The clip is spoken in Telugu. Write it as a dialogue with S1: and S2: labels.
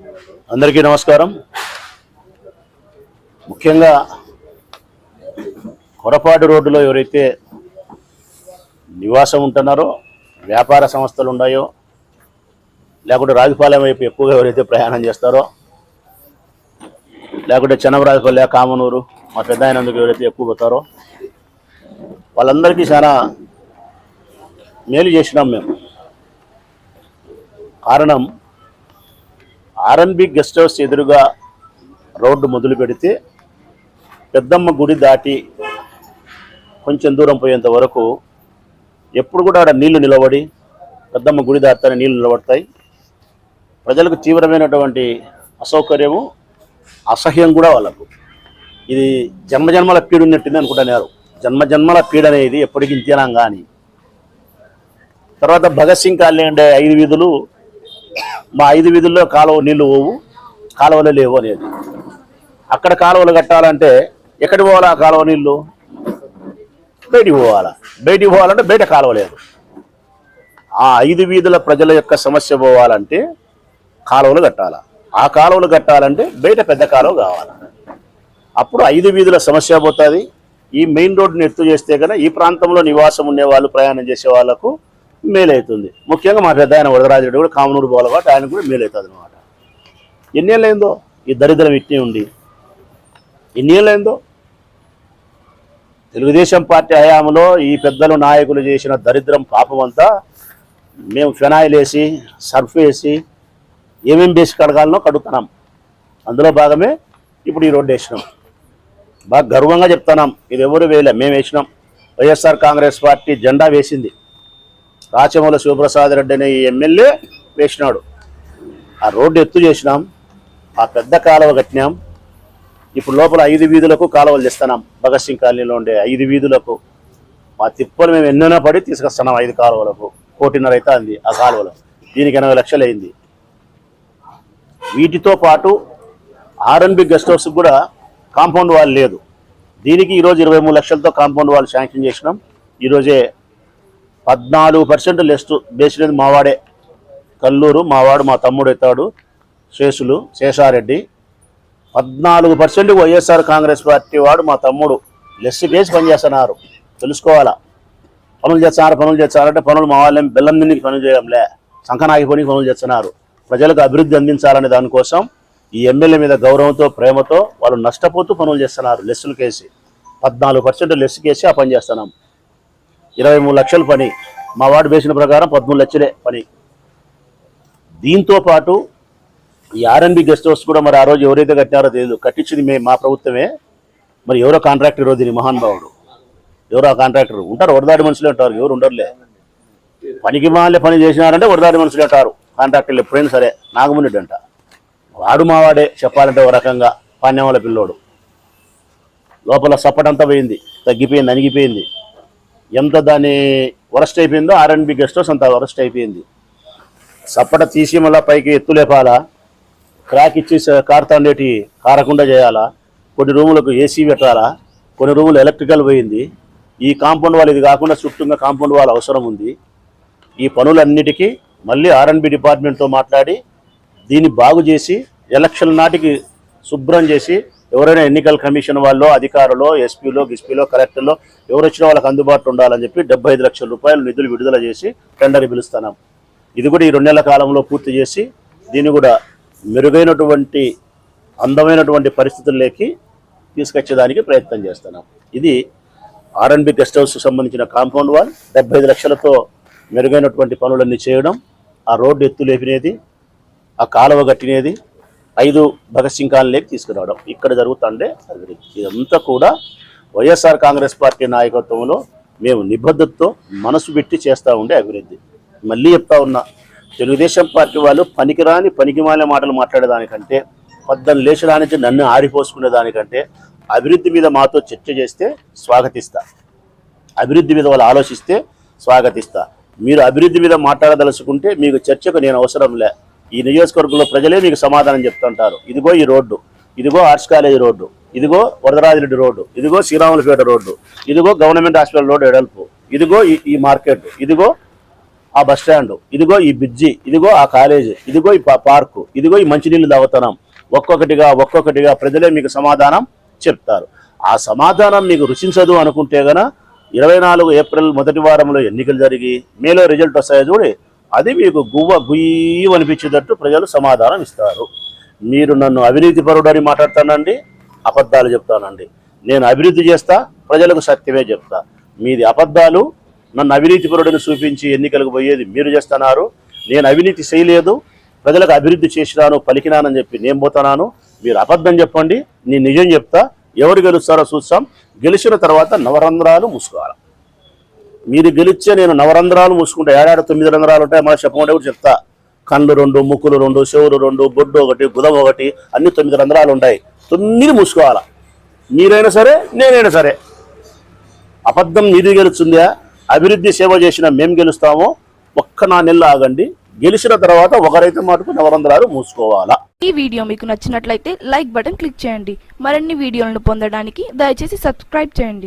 S1: అందరికీ నమస్కారం. ముఖ్యంగా కొరపాటు రోడ్డులో ఎవరైతే నివాసం ఉంటున్నారో వ్యాపార సంస్థలు ఉన్నాయో లేకుంటే రాజపాలెం వైపు ఎక్కువగా ఎవరైతే ప్రయాణం చేస్తారో లేకుంటే చెన్నమరాజపల్లె కామనూరు మా పెద్ద ఆయనందుకు ఎవరైతే ఎక్కువ పోతారో వాళ్ళందరికీ చాలా మేలు చేసినాం మేము. కారణం ఆర్ఎన్బి గెస్ట్ హౌస్ ఎదురుగా రోడ్డు మొదలు పెడితే పెద్దమ్మ గుడి దాటి కొంచెం దూరం పోయేంత వరకు ఎప్పుడు కూడా ఆడ నీళ్ళు నిలబడి పెద్దమ్మ గుడి దాటితే నీళ్ళు నిలబడతాయి. ప్రజలకు తీవ్రమైనటువంటి అసౌకర్యము అసహ్యం కూడా వాళ్ళకు. ఇది జన్మజన్మల పీడ ఉన్నట్టుంది అనుకుంటున్నారు. జన్మజన్మల పీడ అనేది ఎప్పటికీ ఇంతేనాం కానీ. తర్వాత భగత్ సింగ్ కాలనీ ఉండే ఐదు వీధులు మా ఐదు వీధుల్లో కాలువ నీళ్ళు పోవు కాలువలు లేవు అనేది. అక్కడ కాలువలు కట్టాలంటే ఎక్కడికి పోవాలా ఆ కాలువ నీళ్ళు? బయటికి పోవాలా. బయటికి పోవాలంటే బయట కాలువ లేదు. ఆ ఐదు వీధుల ప్రజల యొక్క సమస్య పోవాలంటే కాలువలు కట్టాలా. ఆ కాలువలు కట్టాలంటే బయట పెద్ద కాలువ కావాలి. అప్పుడు ఐదు వీధుల సమస్య పోతుంది. ఈ మెయిన్ రోడ్డుని ఎత్తు చేస్తే కనుక ఈ ప్రాంతంలో నివాసం ఉండే వాళ్ళు ప్రయాణం చేసే వాళ్ళకు మేలవుతుంది ముఖ్యంగా మా పెద్ద ఆయన వరదరాజుడు కూడా కామనూరు పోవాలి కాబట్టి ఆయన కూడా మేలవుతుంది అనమాట ఎన్నేళ్ళైందో? ఈ దరిద్రం ఇట్టే ఉండి ఎన్నేళ్ళైందో? తెలుగుదేశం పార్టీ హయాంలో ఈ పెద్దలు నాయకులు చేసిన దరిద్రం పాపం అంతా మేము ఫెనాయిల్ వేసి సర్ఫ్ వేసి ఏమేం వేసి కడగాలనో కడుగుతున్నాం. అందులో భాగమే ఇప్పుడు ఈ రోడ్డు వేసినాం. బాగా గర్వంగా చెప్తున్నాం. ఇది ఎవరు వేయలే? మేము వేసినాం వైఎస్ఆర్ కాంగ్రెస్ పార్టీ జెండా వేసింది. రాచమూల శివప్రసాద్ రెడ్డి అనే ఎమ్మెల్యే వేసినాడు. ఆ రోడ్డు ఎత్తు చేసినాం ఆ పెద్ద కాలువ కట్టినాం. ఇప్పుడు లోపల ఐదు వీధులకు కాలువలు తెస్తున్నాం. భగత్ సింగ్ కాలనీలో ఉండే ఐదు వీధులకు. మా తిప్పలు మేము ఎన్నైనా పడి తీసుకొస్తున్నాం ఐదు కాలువలకు. కోటిన్నర అయితే అంది ఆ కాలువలు. దీనికి ఎనభై లక్షలు అయింది. వీటితో పాటు ఆర్ఎన్బి గెస్ట్ హౌస్ కూడా కాంపౌండ్ వాల్ లేదు. దీనికి ఈరోజు ఇరవై మూడు లక్షలతో కాంపౌండ్ వాల్ శాంక్షన్ చేసినాం. ఈరోజే పద్నాలుగు పర్సెంట్ లెస్ట్ బేసినది మావాడే. కల్లూరు మావాడు మా తమ్ముడు ఎత్తాడు. శేషులు శేషారెడ్డి. పద్నాలుగు పర్సెంట్ వైఎస్ఆర్ కాంగ్రెస్ పార్టీ వాడు మా తమ్ముడు. లెస్ బేసి పనిచేస్తున్నారు. తెలుసుకోవాలా? పనులు చేస్తున్నారు పనులు చేస్తారంటే పనులు మా వాళ్ళేం బెల్లం తిన్నికి పనులు చేయడంలే. సంకనాగిపోయి పనులు చేస్తున్నారు. ప్రజలకు అభివృద్ధి అందించాలనే దానికోసం ఈ ఎమ్మెల్యే మీద గౌరవంతో ప్రేమతో వాళ్ళు నష్టపోతూ పనులు చేస్తున్నారు లెస్సులు కేసి. పద్నాలుగు పర్సెంట్ లెస్ కేసి ఆ పని చేస్తున్నాం. ఇరవై మూడు లక్షల పని. మా వార్డు వేసిన ప్రకారం పదమూడు లక్షలే పని. దీంతో పాటు ఈ ఆర్ఎన్బి గెస్ట్ హౌస్ కూడా మరి ఆ రోజు ఎవరైతే కట్టినారో తెలియదు కట్టించింది మేము మా ప్రభుత్వమే. మరి ఎవరో కాంట్రాక్టర్ ఈరోజు దీని మహానుభావుడు ఎవరో ఆ కాంట్రాక్టర్ ఉంటారు వరదాడి మనుషులే ఉంటారు ఎవరు ఉండరులే. పనికి మాలే పని చేసినారంటే వరదాడి మనుషులే ఉంటారు. కాంట్రాక్టర్లు ఎప్పుడైనా సరే నాగమునిడ్డి అంట వాడు మావాడే చెప్పాలంటే ఒక రకంగా పాణ్యముల పిల్లోడు. లోపల సప్పటంతా పోయింది తగ్గిపోయింది అణిగిపోయింది ఎంత దాని వరస్ట్ అయిపోయిందో ఆర్ఎన్బి గెస్ట్ హౌస్ అంత వరస్ట్ అయిపోయింది. సప్పట తీసి మళ్ళీ పైకి ఎత్తు లేపాలా క్రాక్ ఇచ్చి కార్తాండేటి కారకుండా చేయాలా? కొన్ని రూములకు ఏసీ పెట్టాలా? కొన్ని రూములు ఎలక్ట్రికల్ పోయింది. ఈ కాంపౌండ్ వాల్ ఇది కాకుండా చుట్టూగా కాంపౌండ్ వాల్ అవసరం ఉంది. ఈ పనులన్నిటికీ మళ్ళీ ఆర్ఎన్బి డిపార్ట్మెంట్తో మాట్లాడి దీన్ని బాగు చేసి ఎలక్షన్ నాటికి శుభ్రం చేసి ఎవరైనా ఎన్నికల కమిషన్ వాళ్ళు అధికారులు ఎస్పీలో గిస్పీలో కలెక్టర్లో ఎవరు వచ్చినా వాళ్ళకి అందుబాటులో ఉండాలని చెప్పి డెబ్బై ఐదు లక్షల రూపాయలు నిధులు విడుదల చేసి టెండర్ పిలుస్తున్నాం. ఇది కూడా ఈ రెండు నెలల కాలంలో పూర్తి చేసి దీన్ని కూడా మెరుగైనటువంటి అందమైనటువంటి పరిస్థితుల్లోకి తీసుకొచ్చేదానికి ప్రయత్నం చేస్తున్నాం. ఇది ఆర్ఎన్బి గెస్ట్ హౌస్ సంబంధించిన కాంపౌండ్ వాల్. డెబ్బై ఐదు లక్షలతో మెరుగైనటువంటి పనులన్నీ చేయడం ఆ రోడ్డు ఎత్తు లేపినేది ఆ కాలువ కట్టినేది ఐదు భగత్ సింగ్ కాలనీకి తీసుకురావడం. ఇక్కడ జరుగుతుండే అభివృద్ధి ఇదంతా కూడా వైఎస్ఆర్ కాంగ్రెస్ పార్టీ నాయకత్వంలో మేము నిబద్ధతతో మనసు పెట్టి చేస్తూ ఉండే అభివృద్ధి. మళ్ళీ చెప్తా ఉన్నా తెలుగుదేశం పార్టీ వాళ్ళు పనికిరాని పనికిమాల మాటలు మాట్లాడేదానికంటే పొద్దున్న లేచడానికి నన్ను ఆరిపోసుకునే దానికంటే అభివృద్ధి మీద మాతో చర్చ చేస్తే స్వాగతిస్తా. అభివృద్ధి మీద వాళ్ళు ఆలోచిస్తే స్వాగతిస్తా. మీరు అభివృద్ధి మీద మాట్లాడదలుచుకుంటే మీకు చర్చకు నేను అవసరం లే. ఈ నియోజకవర్గంలో ప్రజలే మీకు సమాధానం చెప్తుంటారు. ఇదిగో ఈ రోడ్డు ఇదిగో ఆర్ట్స్ కాలేజ్ రోడ్డు ఇదిగో వరదరాజిరెడ్డి రోడ్డు ఇదిగో శ్రీరాములపేట రోడ్డు ఇదిగో గవర్నమెంట్ హాస్పిటల్ రోడ్డు ఎడల్పు ఇదిగో ఈ- ఈ మార్కెట్ ఇదిగో ఆ బస్ స్టాండ్ ఇదిగో ఈ బ్రిడ్జి ఇదిగో ఆ కాలేజీ ఇదిగో ఈ పార్కు ఇదిగో ఈ మంచినీళ్ళు దవతనం. ఒక్కొక్కటిగా ఒక్కొక్కటిగా ప్రజలే మీకు సమాధానం చెప్తారు. ఆ సమాధానం మీకు రుచించదు అనుకుంటే గన ఇరవై నాలుగు ఏప్రిల్ మొదటి వారంలో ఎన్నికలు జరిగి మేలో రిజల్ట్ వస్తాయో చూడి అది మీకు గువ్వ గుయ్యి అనిపించేటట్టు ప్రజలు సమాధానం ఇస్తారు. మీరు నన్ను అవినీతి పరుడని మాట్లాడతానండి అబద్ధాలు చెప్తానండి. నేను అభివృద్ధి చేస్తా ప్రజలకు సత్యమే చెప్తా. మీది అబద్ధాలు నన్ను అవినీతి పరుడని చూపించి ఎన్నికలకు పోయేది మీరు చేస్తున్నారు. నేను అవినీతి చేయలేదు ప్రజలకు అభివృద్ధి చేసినాను పలికినానని చెప్పి నేను పోతున్నాను. మీరు అబద్ధం చెప్పండి నేను నిజం చెప్తా. ఎవరు గెలుస్తారో చూస్తాం. గెలిచిన తర్వాత నవరంధ్రాలు మూసుకోవాలి. మీరు గెలిచే నేను నవరంధ్రాలు మూసుకుంటా. ఏడాది తొమ్మిది రంధ్రాలు ఉంటాయి. మళ్ళీ చెప్పకుండా కూడా చెప్తా. కళ్ళు రెండు ముక్కులు రెండు చెవులు రెండు బొడ్డు ఒకటి గుదం ఒకటి అన్ని తొమ్మిది రంధ్రాలు ఉంటాయి. తొమ్మిది మూసుకోవాలా? మీరైనా సరే నేనైనా సరే. అబద్ధం నీది గెలుస్తుందా అభివృద్ధి సేవ చేసిన మేము గెలుస్తామో? ఒక్క నా నెల ఆగండి. గెలిచిన తర్వాత ఒకరైతే మటుకు నవరంధ్రాలు మూసుకోవాలా?
S2: ఈ వీడియో మీకు నచ్చినట్లయితే లైక్ బటన్ క్లిక్ చేయండి. మరిన్ని వీడియోలను పొందడానికి దయచేసి సబ్స్క్రైబ్ చేయండి.